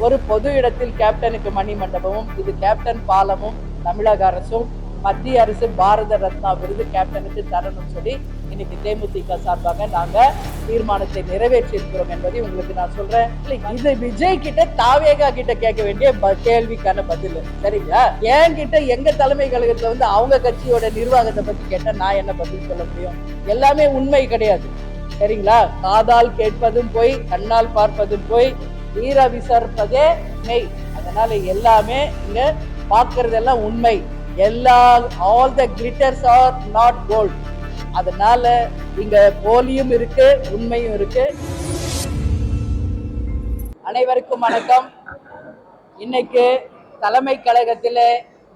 ஒரு பொது இடத்தில் கேப்டனுக்கு மணி மண்டபமும் இது கேப்டன் பாலமும் தமிழக அரசும் மத்திய அரசு பாரத ரத்னா விருது கேப்டனுக்கு தரணும்னு சொல்லி இன்னைக்கு தேமுதிக சார்பாக நாங்க தீர்மானத்தை நிறைவேற்றியிருக்கிறோம் என்பதை உங்களுக்கு நான் சொல்றேன். இது விஜய் கிட்ட தாவேகா கிட்ட கேட்க வேண்டிய ப- கேள்விக்கான பதில். சரிங்களா? என்கிட்ட எங்க தலைமை கழகத்துல வந்து அவங்க கட்சியோட நிர்வாகத்தை பத்தி கேட்டா நான் என்ன பதில் சொல்ல முடியும்? எல்லாமே உண்மை கிடையாது. சரிங்களா? காதால் கேட்பதும் போய் கண்ணால் பார்ப்பதும் போய் வீர விசாரிப்பதே மெய். அதனால எல்லாமே இங்க பார்க்கறதெல்லாம் உண்மை. எல்லா all the glitters are not gold அதனால இங்க போலியும் இருக்கு உண்மையும் இருக்கு. அனைவருக்கும் வணக்கம். இன்னைக்கு தலைமை கழகத்தில்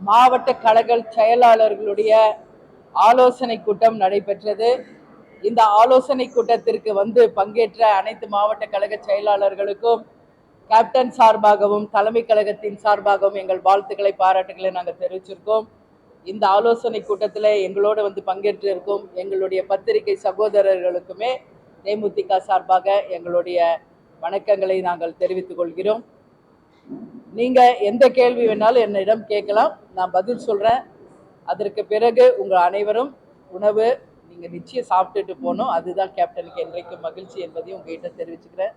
மாவட்ட கழக செயலாளர்களுடைய ஆலோசனை கூட்டம் நடைபெற்றது. இந்த ஆலோசனை கூட்டத்திற்கு வந்து பங்கேற்ற அனைத்து மாவட்ட கழக செயலாளர்களுக்கும் கேப்டன் சார்பாகவும் தலைமை கழகத்தின் சார்பாகவும் எங்கள் வாழ்த்துக்களை பாராட்டுகளை நாங்கள் தெரிவிச்சிருக்கோம். இந்த ஆலோசனை கூட்டத்தில் எங்களோடு வந்து பங்கேற்று இருக்கும் எங்களுடைய பத்திரிகை சகோதரர்களுக்குமே தேமுதிக சார்பாக எங்களுடைய வணக்கங்களை நாங்கள் தெரிவித்துக் கொள்கிறோம். நீங்கள் எந்த கேள்வி வேணாலும் என்னிடம் கேட்கலாம். நான் பதில் சொல்கிறேன் அதற்கு பிறகு உங்கள் அனைவரும் உணவு நீங்கள் நிச்சயம் சாப்பிட்டுட்டு போகணும். அதுதான் கேப்டனுக்கு என்றைக்கும் மகிழ்ச்சி என்பதையும் உங்ககிட்ட தெரிவிச்சுக்கிறேன்.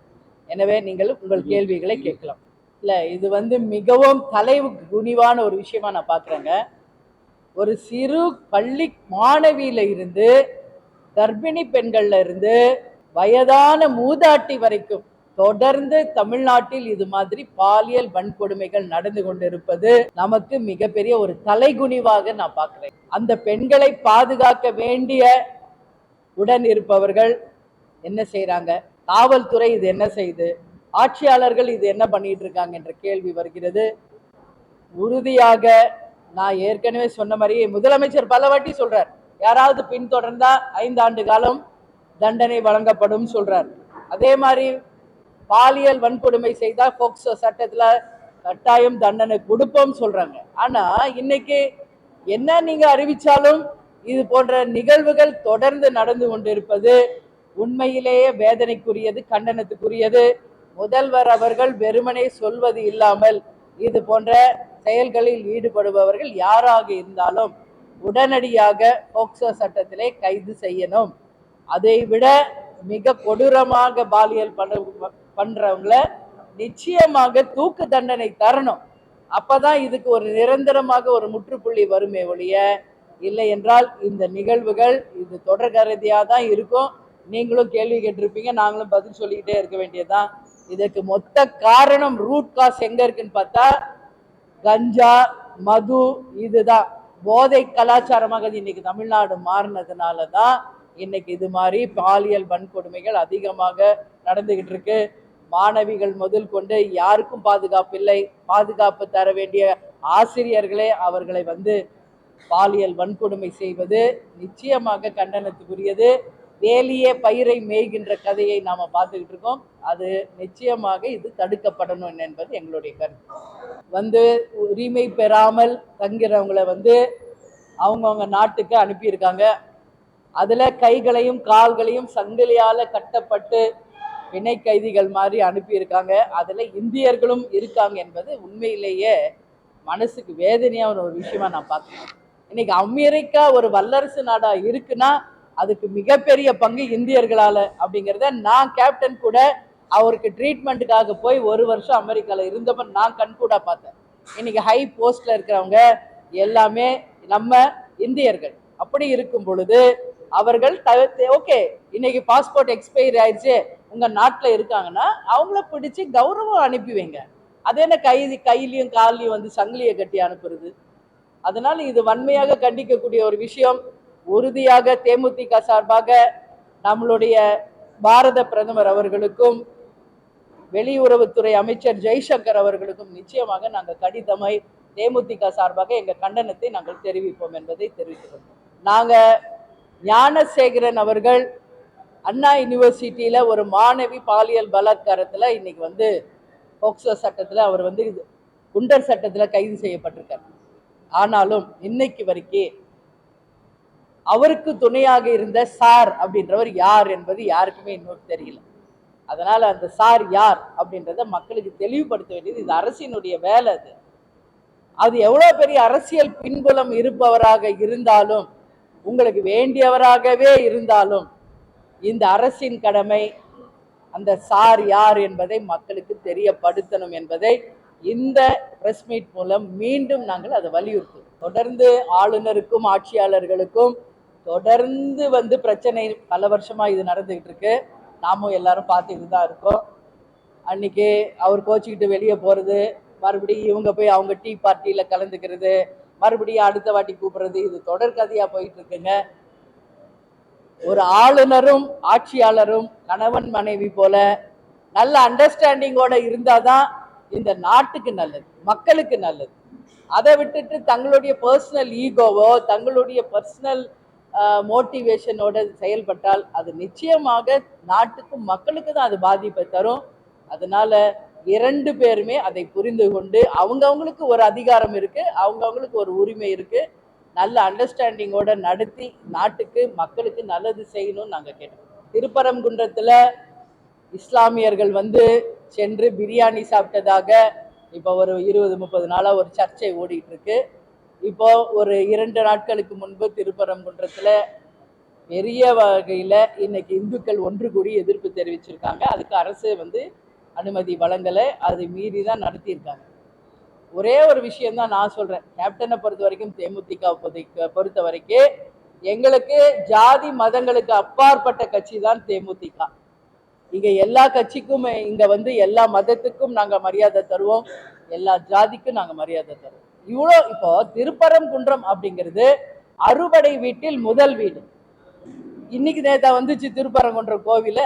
எனவே நீங்கள் உங்கள் கேள்விகளை கேட்கலாம். இல்லை இது வந்து மிகவும் தலை குனிவான ஒரு விஷயமா நான் பார்க்குறேங்க ஒரு சிறு பள்ளி மாணவியில இருந்து கர்ப்பிணி பெண்கள்ல இருந்து வயதான மூதாட்டி வரைக்கும் தொடர்ந்து தமிழ்நாட்டில் இது மாதிரி பாலியல் வன்கொடுமைகள் நடந்து கொண்டிருப்பது நமக்கு மிகப்பெரிய ஒரு தலைகுனிவாக நான் பார்க்கிறேன் அந்த பெண்களை பாதுகாக்க வேண்டிய உடன் இருப்பவர்கள் என்ன செய்கிறாங்க காவல்துறை இது என்ன செய்யுது ஆட்சியாளர்கள் இது என்ன பண்ணிட்டு இருக்காங்க என்ற கேள்வி வருகிறது. உறுதியாக நான் ஏற்கனவே சொன்ன மாதிரி முதலமைச்சர் பல வாட்டி சொல்றார். யாராவது பின்தொடர்ந்தா ஐந்து ஆண்டு காலம் தண்டனை வழங்கப்படும் சொல்றார். அதே மாதிரி பாலியல் வன்கொடுமை செய்தால் போக்சோ சட்டத்தில் கட்டாயம் தண்டனை கொடுப்போம் சொல்றாங்க. ஆனா இன்னைக்கு என்ன நீங்க அறிவிச்சாலும் இது போன்ற நிகழ்வுகள் தொடர்ந்து நடந்து கொண்டிருப்பது உண்மையிலேயே வேதனைக்குரியது கண்டனத்துக்குரியது. முதல்வர் அவர்கள் வெறுமனே சொல்வது இல்லாமல் இது போன்ற செயல்களில் ஈடுபடுபவர்கள் யாராக இருந்தாலும் உடனடியாக போக்சோ சட்டத்திலே கைது செய்யணும். அதை விட மிக கொடூரமாக பாலியல் பண்ண பண்றவங்கள நிச்சயமாக தூக்கு தண்டனை தரணும். அப்பதான் இதுக்கு ஒரு நிரந்தரமாக ஒரு முற்றுப்புள்ளி வருமே ஒழிய இல்லை என்றால் இந்த நிகழ்வுகள் இது தொடர்கரதியாக தான் இருக்கும். நீங்களும் கேள்வி கேட்டிருப்பீங்க நாங்களும் பதில் சொல்லிக்கிட்டே இருக்க வேண்டியதுதான். இதுக்கு மொத்த காரணம் ரூட் காஸ் எங்க இருக்குன்னு பார்த்தா கஞ்சா மது இதுதான். போதை கலாச்சாரமாக இது இன்னைக்கு தமிழ்நாடு மாறினதுனால தான் இன்னைக்கு இது மாதிரி பாலியல் வன்கொடுமைகள் அதிகமாக நடந்துகிட்டு இருக்கு. மாணவிகள் முதல் கொண்டு யாருக்கும் பாதுகாப்பு இல்லை. பாதுகாப்பு தர வேண்டிய ஆசிரியர்களே அவர்களை வந்து பாலியல் வன்கொடுமை செய்வது நிச்சயமாக கண்டனத்துக்குரியது. வேலியே பயிரை மேய்கின்ற கதையை நாம் பார்த்துக்கிட்டு இருக்கோம். அது நிச்சயமாக இது தடுக்கப்படணும் என்பது எங்களுடைய கருத்து. வந்து உரிமை பெறாமல் தங்கிறவங்கள வந்து அவங்கவுங்க நாட்டுக்கு அனுப்பியிருக்காங்க. அதில் கைகளையும் கால்களையும் சங்கிலியால் கட்டப்பட்டு பிணை கைதிகள் மாதிரி அனுப்பியிருக்காங்க. அதில் இந்தியர்களும் இருக்காங்க என்பது உண்மையிலேயே மனசுக்கு வேதனையான ஒரு விஷயமா நான் பார்க்குறேன். இன்னைக்கு அமெரிக்கா ஒரு வல்லரசு நாடாக இருக்குன்னா அதுக்கு மிகப்பெரிய பங்கு இந்தியர்களால் அப்படிங்கிறத நான் கேப்டன் கூட அவருக்கு ட்ரீட்மெண்ட்டுக்காக போய் ஒரு வருஷம் அமெரிக்காவில் இருந்தப்ப நான் கண்கூட பார்த்தேன். இன்னைக்கு ஹை போஸ்டில் இருக்கிறவங்க எல்லாமே நம்ம இந்தியர்கள். அப்படி இருக்கும் பொழுது அவர்கள் ஓகே இன்னைக்கு பாஸ்போர்ட் எக்ஸ்பைரி ஆயிடுச்சு உங்கள் நாட்டில் இருக்காங்கன்னா அவங்கள பிடிச்சி கௌரவம் அனுப்பி வைங்க. அது என்ன கைதி கையிலையும் கால்லையும் வந்து சங்கிலியை கட்டி அனுப்புறது? அதனால் இது வன்மையாக கண்டிக்கக்கூடிய ஒரு விஷயம். உறுதியாக தேமுதிக சார்பாக நம்மளுடைய பாரத பிரதமர் அவர்களுக்கும் வெளியுறவுத்துறை அமைச்சர் ஜெய்சங்கர் அவர்களுக்கும் நிச்சயமாக நாங்கள் கடிதமை தேமுதிக சார்பாக எங்கள் கண்டனத்தை நாங்கள் தெரிவிப்போம் என்பதை தெரிவிக்கிறோம் நாங்கள் ஞானசேகரன் அவர்கள் அண்ணா யூனிவர்சிட்டியில் ஒரு மாணவி பாலியல் பலாத்காரத்தில் இன்னைக்கு வந்து போக்சோ சட்டத்தில் அவர் வந்து இது குண்டர் சட்டத்தில் கைது செய்யப்பட்டிருக்கார். ஆனாலும் இன்னைக்கு வரைக்கும் அவருக்கு துணையாக இருந்த சார் அப்படின்றவர் யார் என்பது யாருக்குமே இன்னும் தெரியல. அதனால் அந்த சார் யார் அப்படின்றத மக்களுக்கு தெளிவுபடுத்த வேண்டியது இது அரசினுடைய வேலை அது. அது எவ்வளோ பெரிய அரசியல் பின்புலம் இருப்பவராக இருந்தாலும் உங்களுக்கு வேண்டியவராகவே இருந்தாலும் இந்த அரசின் கடமை அந்த சார் யார் என்பதை மக்களுக்கு தெரியப்படுத்தணும் என்பதை இந்த ப்ரெஸ் மீட் மூலம் மீண்டும் நாங்கள் அதை வலியுறுத்தோம் தொடர்ந்து ஆளுநருக்கும் ஆட்சியாளர்களுக்கும் தொடர்ந்து வந்து பிரச்சனை பல வருஷமா இது நடந்துகிட்டு இருக்கு. நாமும் எல்லாரும் பார்த்துக்கிட்டு தான் இருக்கோம். அன்னைக்கு அவர் கோச்சிக்கிட்டு வெளியே போறது மறுபடியும் இவங்க போய் அவங்க டீ பார்ட்டியில் கலந்துக்கிறது மறுபடியும் அடுத்த வாட்டி கூப்பிடுறது இது தொடர்கதையா போயிட்டு இருக்குங்க. ஒரு ஆளுநரும் ஆட்சியாளரும் கணவன் மனைவி போல நல்ல அண்டர்ஸ்டாண்டிங்கோட இருந்தாதான் இந்த நாட்டுக்கு நல்லது மக்களுக்கு நல்லது. அதை விட்டுட்டு தங்களுடைய பர்சனல் ஈகோவோ தங்களுடைய பர்சனல் மோட்டிவேஷனோட செயல்பட்டால் அது நிச்சயமாக நாட்டுக்கும் மக்களுக்கு தான் அது பாதிப்பை தரும். அதனால இரண்டு பேருமே அதை புரிந்து கொண்டு அவங்கவுங்களுக்கு ஒரு அதிகாரம் இருக்கு அவங்கவுங்களுக்கு ஒரு உரிமை இருக்கு. நல்ல அண்டர்ஸ்டாண்டிங்கோட நடத்தி நாட்டுக்கு மக்களுக்கு நல்லது செய்யணும்னு நாங்கள் கேட்டோம் திருப்பரங்குன்றத்தில் இஸ்லாமியர்கள் வந்து சென்று பிரியாணி சாப்பிட்டதாக இப்போ ஒரு இருபது முப்பது நாளாக ஒரு சர்ச்சை ஓடிட்டு இருக்கு. இப்போ ஒரு இரண்டு நாட்களுக்கு முன்பு திருப்பரங்குன்றத்தில் பெரிய வகையில் இன்னைக்கு இந்துக்கள் ஒன்று கூடி எதிர்ப்பு தெரிவிச்சிருக்காங்க. அதுக்கு அரசு வந்து அனுமதி வழங்கலை. அது மீறி தான் நடத்தியிருக்காங்க. ஒரே ஒரு விஷயம்தான் நான் சொல்கிறேன் கேப்டனை பொறுத்த வரைக்கும் தேமுதிக பொறுத்த வரைக்கும் எங்களுக்கு ஜாதி மதங்களுக்கு அப்பாற்பட்ட கட்சி தான் தேமுதிக. இங்கே எல்லா கட்சிக்கும் இங்கே வந்து எல்லா மதத்துக்கும் நாங்கள் மரியாதை தருவோம். எல்லா ஜாதிக்கும் நாங்கள் மரியாதை தருவோம். இவ்வளோ இப்போ திருப்பரங்குன்றம் அப்படிங்கிறது அறுபடை வீட்டில் முதல் வீடு. இன்னைக்கு நேத்தா வந்துச்சு திருப்பரங்குன்றம் கோவில.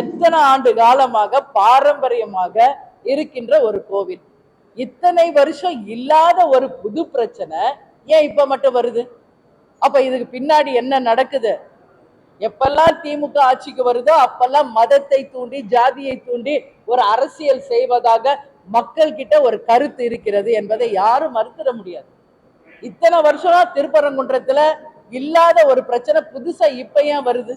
எத்தனை ஆண்டு காலமாக பாரம்பரியமாக இருக்கின்ற ஒரு கோவில். இத்தனை வருஷம் இல்லாத ஒரு புது பிரச்சனை ஏன் இப்ப மட்டும் வருது? அப்ப இதுக்கு பின்னாடி என்ன நடக்குது? எப்பெல்லாம் திமுக ஆட்சிக்கு வருதோ அப்பெல்லாம் மதத்தை தூண்டி ஜாதியை தூண்டி ஒரு அரசியல் செய்வதாக மக்கள் கிட்ட ஒரு கருத்து இருக்கிறது என்பதை யாரும் மறுத்திட முடியாது. இத்தனை வருஷம் திருப்பரங்குன்றத்துல இல்லாத ஒரு பிரச்சனை புதுசா இப்ப ஏன் வருது?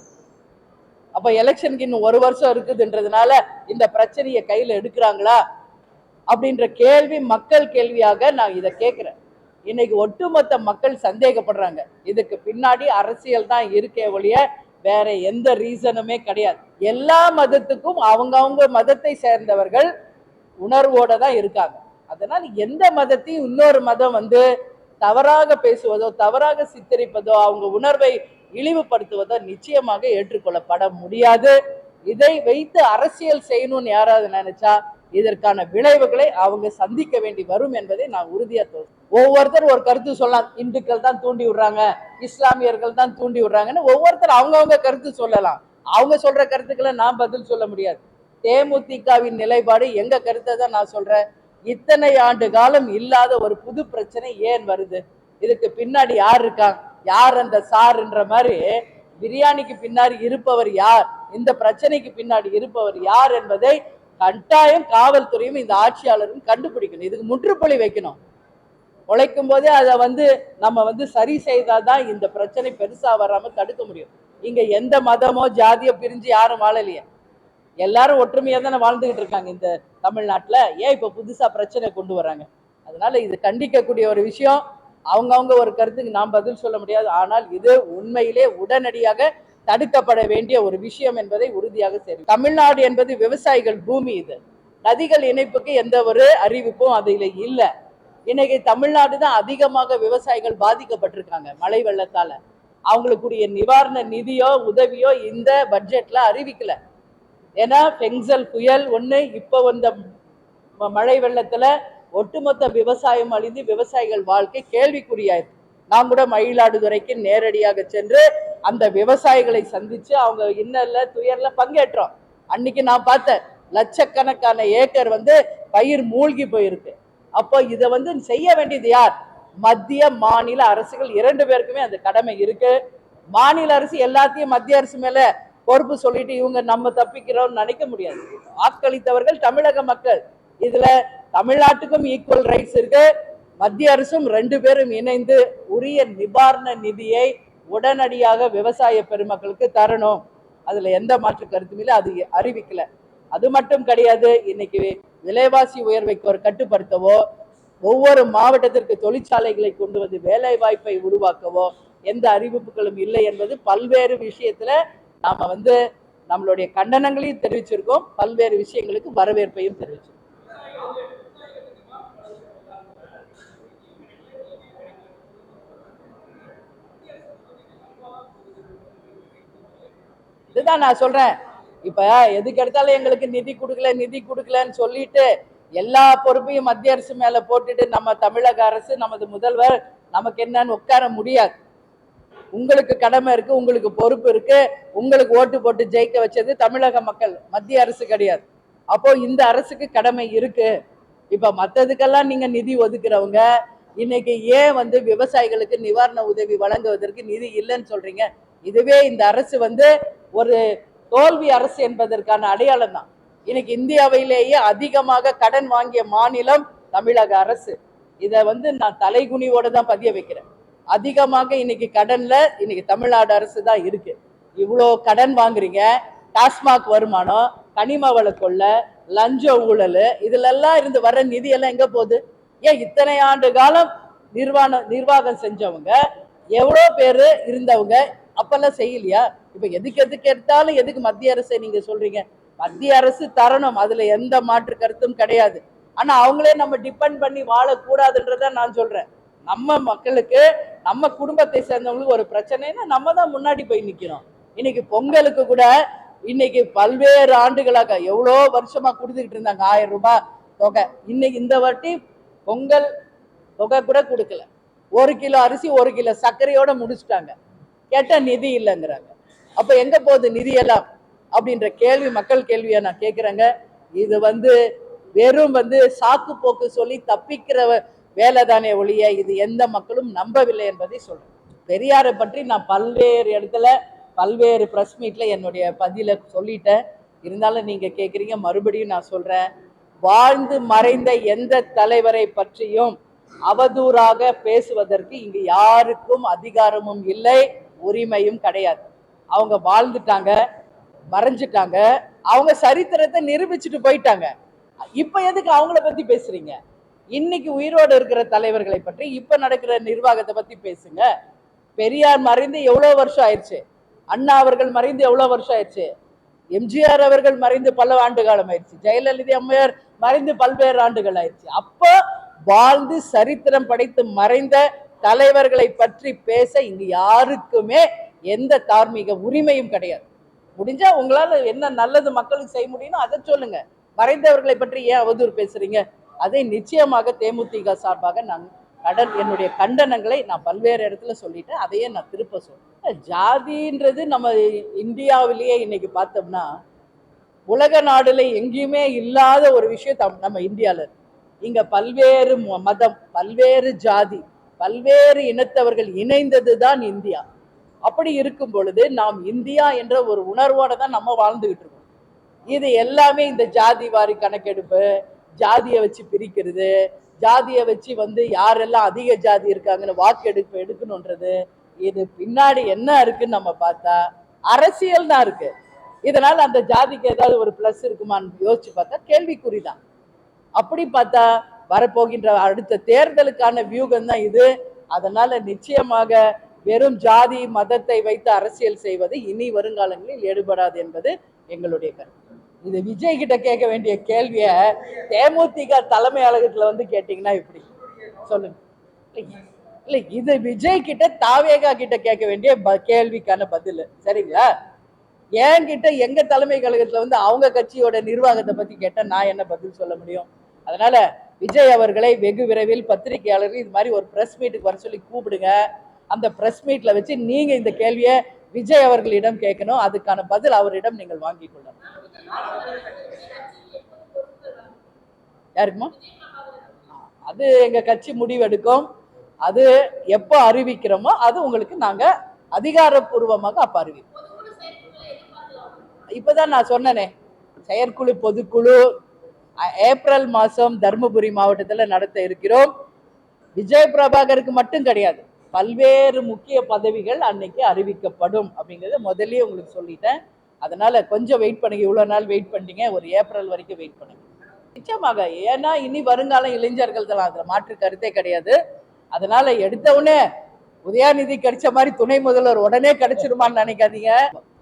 அப்ப எலெக்ஷனுக்கு இன்னும் ஒரு வருஷம் இருக்குதுன்றதுனால இந்த பிரச்சனையை கையில எடுக்கிறாங்களா? அப்படின்ற கேள்வி மக்கள் கேள்வியாக நான் இதை கேட்கிறேன். இன்னைக்கு ஒட்டுமொத்த மக்கள் சந்தேகப்படுறாங்க. இதுக்கு பின்னாடி அரசியல் தான் இருக்கே ஒழிய வேற எந்த ரீசனுமே கிடையாது. எல்லா மதத்துக்கும் அவங்கவுங்க மதத்தை சேர்ந்தவர்கள் உணர்வோட தான் இருக்காங்க. அதனால் எந்த மதத்தையும் இன்னொரு மதம் வந்து தவறாக பேசுவதோ தவறாக சித்தரிப்பதோ அவங்க உணர்வை இழிவுபடுத்துவதோ நிச்சயமாக ஏற்றுக்கொள்ளப்பட முடியாது. இதை வைத்து அரசியல் செய்யணும்னு யாராவது நினைச்சா இதற்கான விளைவுகளை அவங்க சந்திக்க வேண்டி வரும் என்பதை நான் உறுதியா தோணும் ஒவ்வொருத்தர் ஒரு கருத்து சொல்லலாம். இந்துக்கள் தான் தூண்டி விடுறாங்க இஸ்லாமியர்கள் தான் தூண்டி விடுறாங்கன்னு ஒவ்வொருத்தர் அவங்கவுங்க கருத்து சொல்லலாம். அவங்க சொல்ற கருத்துக்களை நான் பதில் சொல்ல முடியாது. தேமுதிகவின் நிலைப்பாடு எங்க கருத்தை தான் நான் சொல்றேன். இத்தனை ஆண்டு காலம் இல்லாத ஒரு புது பிரச்சனை ஏன் வருது? இதுக்கு பின்னாடி யார் இருக்கா? யார் அந்த சார்ன்ற மாதிரி பிரியாணிக்கு பின்னாடி இருப்பவர் யார்? இந்த பிரச்சனைக்கு பின்னாடி இருப்பவர் யார் என்பதை கட்டாயம் காவல்துறையும் இந்த ஆட்சியாளரும் கண்டுபிடிக்கணும். இதுக்கு முற்றுப்புள்ளி வைக்கணும். உழைக்கும் போதே அதை வந்து நம்ம வந்து சரி செய்தாதான் இந்த பிரச்சனை பெருசா வராம தடுக்க முடியும். இங்க எந்த மதமோ ஜாதியோ பிரிஞ்சு யாரும் வாழலையே. எல்லாரும் ஒற்றுமையாக தானே வாழ்ந்துகிட்டு இருக்காங்க இந்த தமிழ்நாட்டில். ஏன் இப்போ புதுசாக பிரச்சனை கொண்டு வராங்க அதனால இது கண்டிக்கக்கூடிய ஒரு விஷயம். அவங்கவுங்க ஒரு கருத்துக்கு நாம் பதில் சொல்ல முடியாது. ஆனால் இது உண்மையிலே உடனடியாக தடுக்கப்பட வேண்டிய ஒரு விஷயம் என்பதை உறுதியாக தெரியும் தமிழ்நாடு என்பது விவசாயிகள் பூமி இது. நதிகள் இணைப்புக்கு எந்த ஒரு அறிவிப்பும் அதில் இல்லை. இன்னைக்கு தமிழ்நாடு தான் அதிகமாக விவசாயிகள் பாதிக்கப்பட்டிருக்காங்க மழை வெள்ளத்தால். அவங்களுக்குரிய நிவாரண நிதியோ உதவியோ இந்த பட்ஜெட்டில் அறிவிக்கலை. ஏன்னா பெங்சல் புயல் ஒன்று இப்போ வந்த மழை வெள்ளத்தில் ஒட்டுமொத்த விவசாயம் அழிந்து விவசாயிகள் வாழ்க்கை கேள்விக்குறியாயிருக்கு. நான் கூட மயிலாடுதுறைக்கு நேரடியாக சென்று அந்த விவசாயிகளை சந்தித்து அவங்க இன்னல்ல துயரில் பங்கேற்றோம். அன்னைக்கு நான் பார்த்தேன் லட்சக்கணக்கான ஏக்கர் வந்து பயிர் மூழ்கி போயிருக்கு. அப்போ இதை வந்து செய்ய வேண்டியது யார்? மத்திய மாநில அரசுகள் இரண்டு பேருக்குமே அந்த கடமை இருக்கு. மாநில அரசு எல்லாத்தையும் மத்திய அரசு மேல பொறுப்பு சொல்லிட்டு இவங்க நம்ம தப்பிக்கிறோம்னு நினைக்க முடியாது. வாக்களித்தவர்கள் தமிழக மக்கள். இதுல தமிழ்நாட்டுக்கும் ஈக்குவல் ரைட்ஸ் இருக்கு. மத்திய அரசும் ரெண்டு பேரும் இணைந்து உரிய நிவாரண நிதியை உடனடியாக விவசாய பெருமக்களுக்கு தரணும். அதுல எந்த மாற்று கருத்தும் இல்லை. அது அறிவிக்கல. அது மட்டும் கிடையாது. இன்னைக்கு விலைவாசி உயர்வை ஒரு கட்டுப்படுத்தவோ ஒவ்வொரு மாவட்டத்திற்கு தொழிற்சாலைகளை கொண்டு வந்து வேலை வாய்ப்பை உருவாக்கவோ எந்த அறிவிப்புகளும் இல்லை என்பது பல்வேறு விஷயத்துல நாம வந்து நம்மளுடைய கண்டனங்களையும் தெரிவிச்சிருக்கோம். பல்வேறு விஷயங்களுக்கு வரவேற்பையும் தெரிவிச்சிருக்கோம். இதுதான் நான் சொல்றேன். இப்ப எதுக்கு எடுத்தாலும் எங்களுக்கு நிதி கொடுக்கல நிதி கொடுக்கலன்னு சொல்லிட்டு எல்லா பொறுப்பையும் மத்திய அரசு மேல போட்டுட்டு நம்ம தமிழக அரசு நமது முதல்வர் நமக்கு என்னன்னு உட்கார முடியாது. உங்களுக்கு கடமை இருக்கு உங்களுக்கு பொறுப்பு இருக்கு உங்களுக்கு ஓட்டு போட்டு ஜெயிக்க வச்சது தமிழக மக்கள் மத்திய அரசு கிடையாது. அப்போ இந்த அரசுக்கு கடமை இருக்கு. இப்ப மத்ததுக்கெல்லாம் நீங்க நிதி ஒதுக்குறவங்க இன்னைக்கு ஏன் வந்து விவசாயிகளுக்கு நிவாரண உதவி வழங்குவதற்கு நிதி இல்லைன்னு சொல்றீங்க? இதுவே இந்த அரசு வந்து ஒரு தோல்வி அரசு என்பதற்கான அடையாளம் தான். இன்னைக்கு இந்தியாவிலேயே அதிகமாக கடன் வாங்கிய மாநிலம் தமிழக அரசு. இதை வந்து நான் தலைகுனிவோட தான் பதிய வைக்கிறேன். அதிகமாக இன்னைக்கு கடன்ல இன்னைக்கு தமிழ்நாடு அரசு தான் இருக்கு. இவ்வளோ கடன் வாங்குறீங்க டாஸ்மாக் வருமானம் கனிம வளக்கொள்ள லஞ்ச ஊழல் இதுல எல்லாம் இருந்து வர நிதி எல்லாம் எங்க போகுது? ஏன் இத்தனை ஆண்டு காலம் நிர்வாணம் நிர்வாகம் செஞ்சவங்க எவ்வளோ பேர் இருந்தவங்க அப்பெல்லாம் செய்யலையா? இப்ப எதுக்கு எதுக்கு எடுத்தாலும் எதுக்கு மத்திய அரசை நீங்க சொல்றீங்க? மத்திய அரசு தரணும் அதுல எந்த மாற்று கருத்தும் கிடையாது. ஆனா அவங்களே நம்ம டிபெண்ட் பண்ணி வாழக்கூடாதுன்றத நான் சொல்றேன். நம்ம மக்களுக்கு நம்ம குடும்பத்தை சேர்ந்தவங்களுக்கு ஒரு பிரச்சனைன்னா நம்ம தான் முன்னாடி போய் நிற்கிறோம் இன்னைக்கு பொங்கலுக்கு கூட இன்னைக்கு பல்வேறு ஆண்டுகளாக எவ்வளோ வருஷமா கொடுத்துக்கிட்டு இருந்தாங்க ஆயிரம் ரூபாய் தொகை. இன்னைக்கு இந்த வாட்டி பொங்கல் தொகை கூட கொடுக்கல. ஒரு கிலோ அரிசி ஒரு கிலோ சர்க்கரையோட முடிச்சிட்டாங்க. கேட்டால் நிதி இல்லைங்கிறாங்க. அப்போ எங்கே போகுது நிதியெல்லாம் அப்படின்ற கேள்வி மக்கள் கேள்வியை நான் கேட்குறேங்க இது வந்து வெறும் வந்து சாக்கு போக்கு சொல்லி தப்பிக்கிற வேலை தானே ஒழிய இது எந்த மக்களும் நம்பவில்லை என்பதை சொல்கிறேன் பெரியாரை பற்றி நான் பல்வேறு இடத்துல பல்வேறு ப்ரெஸ் மீட்டில் என்னுடைய பதில சொல்லிட்டேன். இருந்தாலும் நீங்கள் கேட்குறீங்க மறுபடியும் நான் சொல்கிறேன் வாழ்ந்து மறைந்த எந்த தலைவரை பற்றியும் அவதூறாக பேசுவதற்கு இங்கு யாருக்கும் அதிகாரமும் இல்லை உரிமையும் கிடையாது. அவங்க வாழ்ந்துட்டாங்க மறைஞ்சிட்டாங்க. அவங்க சரித்திரத்தை நிரூபிச்சுட்டு போயிட்டாங்க. இப்போ எதுக்கு அவங்கள பற்றி பேசுகிறீங்க இன்னைக்கு உயிரோடு இருக்கிற தலைவர்களை பற்றி இப்போ நடக்கிற நிர்வாகத்தை பற்றி பேசுங்க. பெரியார் மறைந்து எவ்வளவு வருஷம் ஆயிடுச்சு? அண்ணா அவர்கள் மறைந்து எவ்வளோ வருஷம் ஆயிடுச்சு? எம்ஜிஆர் அவர்கள் மறைந்து பல ஆண்டு காலம் ஆயிடுச்சு. ஜெயலலிதா அம்மையார் மறைந்து பல்வேறு ஆண்டுகள் ஆயிடுச்சு. அப்போ வாழ்ந்து சரித்திரம் படைத்து மறைந்த தலைவர்களை பற்றி பேச இங்கு யாருக்குமே எந்த தார்மீக உரிமையும் கிடையாது. முடிஞ்சா உங்களால் என்ன நல்லது மக்களுக்கு செய்ய முடியுமோ அதை சொல்லுங்க. மறைந்தவர்களை பற்றி ஏன் அவதூறு பேசுறீங்க? அதை நிச்சயமாக தேமுதிக சார்பாக நான் கடன் என்னுடைய கண்டனங்களை நான் பல்வேறு இடத்துல சொல்லிட்டேன் அதையே நான் திருப்ப சொல்றேன் ஜாதின்றது நம்ம இந்தியாவிலேயே இன்னைக்கு பார்த்தோம்னா உலக நாடுல எங்கேயுமே இல்லாத ஒரு விஷயம் தம்- நம்ம இந்தியாவில் இருக்கு. இங்க பல்வேறு ம- மதம் பல்வேறு ஜாதி பல்வேறு இனத்தவர்கள் இணைந்தது தான் இந்தியா. அப்படி இருக்கும் பொழுது நாம் இந்தியா என்ற ஒரு உணர்வோட தான் நம்ம வாழ்ந்துகிட்டு இருக்கோம். இது எல்லாமே இந்த ஜாதி வாரி கணக்கெடுப்பு ஜாதியை வச்சு பிரிக்கிறது ஜாதியை வச்சு வந்து யாரெல்லாம் அதிக ஜாதி இருக்காங்கன்னு வாக்கெடுப்பு எடுக்கணுன்றது இது பின்னாடி என்ன இருக்குன்னு நம்ம பார்த்தா அரசியல் தான் இருக்கு. இதனால் அந்த ஜாதிக்கு ஏதாவது ஒரு ப்ளஸ் இருக்குமான்னு யோசிச்சு பார்த்தா கேள்விக்குறிதான் அப்படி பார்த்தா வரப்போகின்ற அடுத்த தேர்தலுக்கான வியூகம் தான் இது. அதனால நிச்சயமாக வெறும் ஜாதி மதத்தை வைத்து அரசியல் செய்வது இனி வருங்காலங்களில் ஈடுபடாது என்பது எங்களுடைய கருத்து. இது விஜய் கிட்ட கேட்க வேண்டிய கேள்விய தேமுதிக தலைமை அழகத்துல வந்து கேட்டீங்கன்னா இப்படி சொல்லுங்க. இல்ல, இது விஜய் கிட்ட தாவேகா கிட்ட கேட்க வேண்டிய ப- கேள்விக்கான பதில். சரிங்களா? என்கிட்ட எங்க தலைமை கழகத்துல வந்து அவங்க கட்சியோட நிர்வாகத்தை பத்தி கேட்டால் நான் என்ன பதில் சொல்ல முடியும்? அதனால விஜய் அவர்களை வெகு விரைவில் பத்திரிகையாளர்கள் இது மாதிரி ஒரு பிரஸ் மீட்டுக்கு வர சொல்லி கூப்பிடுங்க. அந்த ப்ரெஸ் மீட்ல வச்சு நீங்க இந்த கேள்வியை விஜய் அவர்களிடம் கேட்கணும். அதுக்கான பதில் அவரிடம் நீங்கள் வாங்கி கொள்ளணும். யாருக்குமா? அது எங்க கட்சி முடிவெடுக்கும். அது எப்போ அறிவிக்கிறோமோ அது உங்களுக்கு நாங்க அதிகாரப்பூர்வமாக அப்ப அறிவிப்போம். இப்பதான் நான் சொன்னனே செயற்குழு பொதுக்குழு ஏப்ரல் மாசம் தருமபுரி மாவட்டத்துல நடத்த இருக்கிறோம். விஜய் பிரபாகருக்கு மட்டும் கிடையாது பல்வேறு முக்கிய பதவிகள் அன்னைக்கு அறிவிக்கப்படும் அப்படிங்கிறத முதல்லயே உங்களுக்கு சொல்லிட்டேன். அதனால கொஞ்சம் வெயிட் பண்ணுங்க இவ்வளோ நாள் வெயிட் பண்ணிட்டீங்க ஒரு ஏப்ரல் வரைக்கும் வெயிட் பண்ணுங்க. நிச்சயமாக ஏன்னா இனி வருங்கால இளைஞர்கள் தான் மாற்று கருத்தே கிடையாது. அதனால எடுத்தவுடனே உதயாநிதி கிடைச்ச மாதிரி துணை முதல்வர் உடனே கிடைச்சிருமான்னு நினைக்காதீங்க.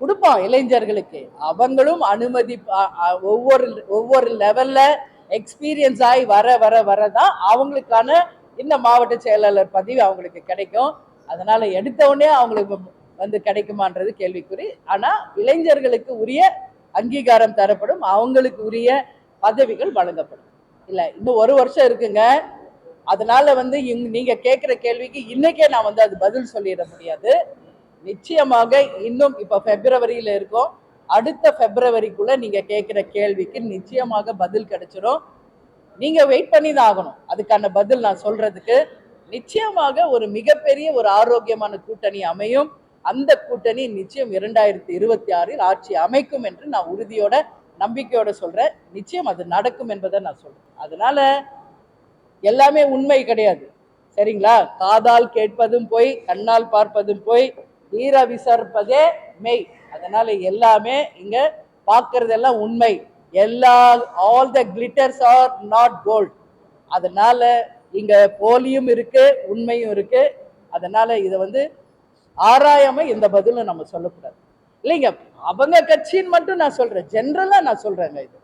கொடுப்போம் இளைஞர்களுக்கு. அவங்களும் அனுமதி ஒவ்வொரு ஒவ்வொரு லெவல்ல எக்ஸ்பீரியன்ஸ் ஆகி வர வர வரதான் அவங்களுக்கான இந்த மாவட்ட செயலாளர் பதவி அவங்களுக்கு கிடைக்கும். அதனால எடுத்த உடனே அவங்களுக்கு வந்து கிடைக்குமான்றது கேள்விக்குறி. ஆனால் இளைஞர்களுக்கு உரிய அங்கீகாரம் தரப்படும். அவங்களுக்கு உரிய பதவிகள் வழங்கப்படும். இல்லை இன்னும் ஒரு வருஷம் இருக்குங்க. அதனால வந்து இங் நீங்கள் கேட்குற கேள்விக்கு இன்னைக்கே நான் வந்து அது பதில் சொல்லிட முடியாது. நிச்சயமாக இன்னும் இப்போ பிப்ரவரியில் இருக்கோம். அடுத்த பிப்ரவரிக்குள்ளே நீங்கள் கேட்குற கேள்விக்கு நிச்சயமாக பதில் கிடைச்சிரும். நீங்கள் வெயிட் பண்ணி தான் ஆகணும். அதுக்கான பதில் நான் சொல்கிறதுக்கு நிச்சயமாக ஒரு மிகப்பெரிய ஒரு ஆரோக்கியமான கூட்டணி அமையும். அந்த கூட்டணி நிச்சயம் இரண்டாயிரத்தி இருபத்தி ஆறில் ஆட்சி அமைக்கும் என்று நான் உறுதியோட நம்பிக்கையோட சொல்றேன். நிச்சயம் அது நடக்கும் என்பதை நான் சொல்றேன். அதனால எல்லாமே உண்மை கிடையாது. சரிங்களா? காதால் கேட்பதும் போய் கண்ணால் பார்ப்பதும் போய் தீர விசாரிப்பதே மெய். அதனால எல்லாமே இங்க பார்க்கறதெல்லாம் உண்மை. எல்லா all the glitters are not gold அதனால இங்க போலியும் இருக்கு உண்மையும் இருக்கு. அதனால இதை வந்து ஆராயாம எந்த பதிலும் நம்ம சொல்லக்கூடாது. இல்லைங்க அவங்க கட்சின்னு மட்டும் நான் சொல்றேன். ஜென்ரலா நான் சொல்றேங்க இது.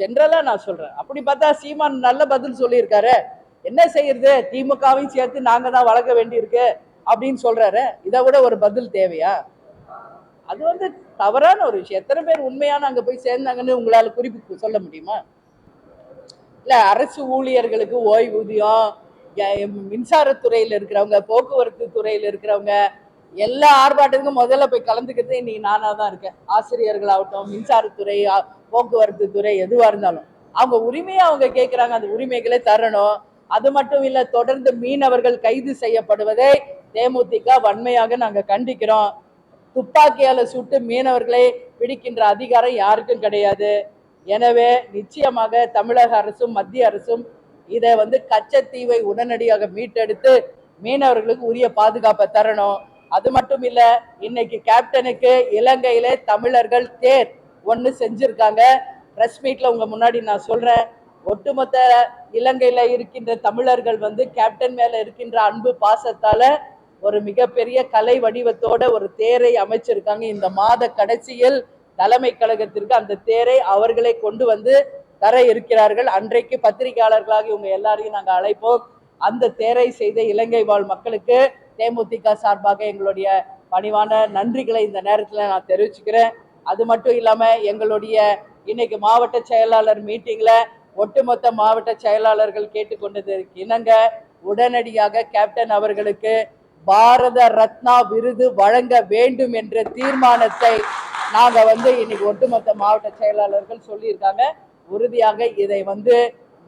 ஜென்ரலா நான் சொல்றேன். அப்படி பார்த்தா சீமான் நல்ல பதில் சொல்லியிருக்காரு. என்ன செய்யறது? திமுகவையும் சேர்த்து நாங்க தான் வளர்க்க வேண்டியிருக்கு அப்படின்னு சொல்றாரு. இதை விட ஒரு பதில் தேவையா? அது வந்து தவறான ஒரு விஷயம். எத்தனை பேர் உண்மையான அங்க போய் சேர்ந்தாங்கன்னு உங்களால குறிப்பு சொல்ல முடியுமா? இல்ல அரசு ஊழியர்களுக்கு ஓய்வூதியம் மின்சாரத்துறையில் இருக்கிறவங்க போக்குவரத்து துறையில் இருக்கிறவங்க எல்லா ஆர்ப்பாட்டத்துக்கும் முதல்ல போய் கலந்துக்கிறது இன்னைக்கு நானா தான் இருக்கேன். ஆசிரியர்கள் ஆகட்டும் மின்சாரத்துறை போக்குவரத்து துறை எதுவா இருந்தாலும். அவங்க உரிமையை அவங்க கேட்குறாங்க அந்த உரிமைகளை தரணும். அது மட்டும் இல்ல தொடர்ந்து மீனவர்கள் கைது செய்யப்படுவதை தேமுதிக வன்மையாக நாங்க கண்டிக்கிறோம். துப்பாக்கியால சுட்டு மீனவர்களை பிடிக்கின்ற அதிகாரம் யாருக்கும் கிடையாது. எனவே நிச்சயமாக தமிழக அரசும் மத்திய அரசும் இதை வந்து கச்சத்தீவை உடனடியாக மீட்டெடுத்து மீனவர்களுக்கு உரிய பாதுகாப்பை தரணும். அது மட்டும் இல்ல இன்னைக்கு கேப்டனுக்கு இலங்கையிலே தமிழர்கள் தேர் ஒண்ணு செஞ்சிருக்காங்க. பிரஸ் மீட்ல உங்க முன்னாடி நான் சொல்றேன் ஒட்டுமொத்த இலங்கையில இருக்கின்ற தமிழர்கள் வந்து கேப்டன் மேல இருக்கின்ற அன்பு பாசத்தால ஒரு மிகப்பெரிய கலை வடிவத்தோட ஒரு தேரை அமைச்சிருக்காங்க. இந்த மாத கடைசியில் தலைமை கழகத்திற்கு அந்த தேரை அவர்களை கொண்டு வந்து தர இருக்கிறார்கள். அன்றைக்கு பத்திரிகையாளர்களாக இவங்க எல்லாரையும் நாங்கள் அழைப்போம். அந்த தேரை செய்த இலங்கை வாழ் மக்களுக்கு தேமுதிக சார்பாக எங்களுடைய பணிவான நன்றிகளை இந்த நேரத்தில் நான் தெரிவிச்சுக்கிறேன். அது மட்டும் இல்லாமல் எங்களுடைய இன்னைக்கு மாவட்ட செயலாளர் மீட்டிங்கில் ஒட்டுமொத்த மாவட்ட செயலாளர்கள் கேட்டுக்கொண்டது இணங்க உடனடியாக கேப்டன் அவர்களுக்கு பாரத ரத்னா விருது வழங்க வேண்டும் என்ற தீர்மானத்தை நாங்கள் வந்து இன்னைக்கு ஒட்டுமொத்த மாவட்ட செயலாளர்கள் சொல்லியிருக்காங்க. உறுதியாக இதை வந்து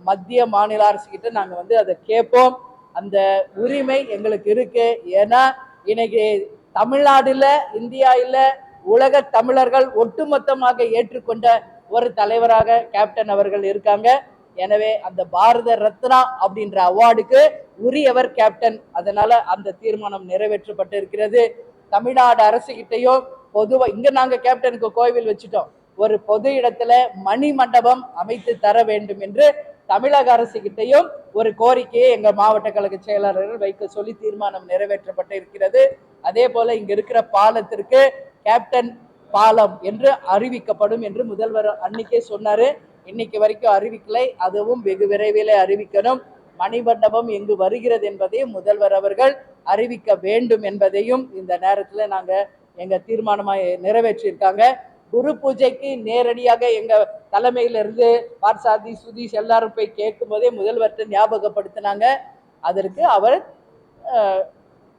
மத்திய மாநில அரசுக்கிட்ட நாங்கள் வந்து அதை கேட்போம். அந்த உரிமை எங்களுக்கு இருக்கு. ஏன்னா இன்னைக்கு தமிழ்நாடுல இந்தியாவில் உலக தமிழர்கள் ஒட்டுமொத்தமாக ஏற்றுக்கொண்ட ஒரு தலைவராக கேப்டன் அவர்கள் இருக்காங்க. எனவே அந்த பாரத ரத்னா அப்படின்ற அவார்டுக்கு உரியவர் கேப்டன். அதனால அந்த தீர்மானம் நிறைவேற்றப்பட்டு இருக்கிறது தமிழ்நாடு அரசு கிட்டையும் பொதுவாக இங்க நாங்க கேப்டனுக்கு கோவில் வச்சுட்டோம். ஒரு பொது இடத்துல மணி மண்டபம் அமைத்து தர வேண்டும் என்று தமிழக அரசு கிட்டையும் ஒரு கோரிக்கையை எங்கள் மாவட்ட கழக செயலாளர்கள் வைக்க சொல்லி தீர்மானம் நிறைவேற்றப்பட்டு இருக்கிறது. அதே போல இங்க இருக்கிற பாலத்திற்கு கேப்டன் பாலம் என்று அறிவிக்கப்படும் என்று முதல்வர் அன்னைக்கே சொன்னாரு. இன்னைக்கு வரைக்கும் அறிவிக்கலை. அதுவும் வெகு விரைவில் அறிவிக்கணும். மணிமண்டபம் எங்கு வருகிறது என்பதையும் முதல்வர் அவர்கள் அறிவிக்க வேண்டும் என்பதையும் இந்த நேரத்தில் நாங்கள் எங்கள் தீர்மானமாக நிறைவேற்றியிருக்காங்க. குரு பூஜைக்கு நேரடியாக எங்கள் தலைமையிலிருந்து பார்சாதி சுதீஷ் எல்லாரும் போய் கேட்கும் போதே முதல்வர்கிட்ட ஞாபகப்படுத்தினாங்க. அதற்கு அவர்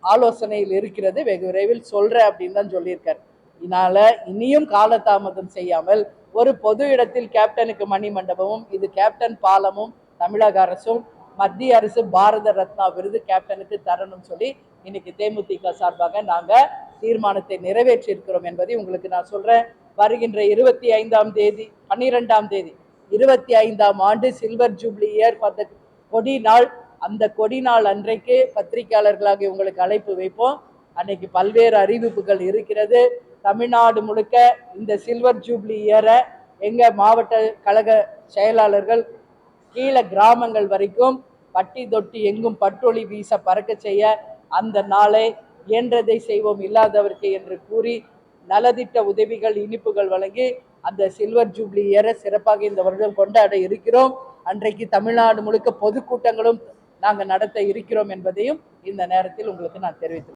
ஆலோசனையில் இருக்கிறது வெகு விரைவில் சொல்கிறேன் அப்படின்னு தான் சொல்லியிருக்கார். இதனால் இனியும் காலதாமதம் செய்யாமல் ஒரு பொது இடத்தில் கேப்டனுக்கு மணி மண்டபமும் இது கேப்டன் பாலமும் தமிழக அரசும் மத்திய அரசு பாரத ரத்னா விருது கேப்டனுக்கு தரணும் சொல்லி இன்னைக்கு தேமுதிக சார்பாக நாங்கள் தீர்மானத்தை நிறைவேற்றியிருக்கிறோம் என்பதை உங்களுக்கு நான் சொல்கிறேன் வருகின்ற இருபத்தி ஐந்தாம் தேதி பன்னிரெண்டாம் தேதி இருபத்தி ஐந்தாம் ஆண்டு சில்வர் ஜூப்ளி இயர் ஃபார் கொடி நாள். அந்த கொடி நாள் அன்றைக்கு பத்திரிகையாளர்களாக உங்களுக்கு அழைப்பு வைப்போம். அன்னைக்கு பல்வேறு அறிவிப்புகள் இருக்கிறது. தமிழ்நாடு முழுக்க இந்த சில்வர் ஜூப்ளி இயரை எங்கள் மாவட்ட கழக செயலாளர்கள் கீழே கிராமங்கள் வரைக்கும் பட்டி தொட்டி எங்கும் பட்டொளி வீச பறக்க செய்ய அந்த நாளை இயன்றதை செய்வோம் இல்லாதவர்க்கு என்று கூறி நலத்திட்ட உதவிகள் இனிப்புகள் வழங்கி அந்த சில்வர் ஜூப்ளி ஏற சிறப்பாக இந்த வருடம் கொண்டாட இருக்கிறோம். அன்றைக்கு தமிழ்நாடு முழுக்க பொதுக்கூட்டங்களும் நாங்கள் நடத்த இருக்கிறோம் என்பதையும் இந்த நேரத்தில் உங்களுக்கு நான் தெரிவித்துள்ளேன்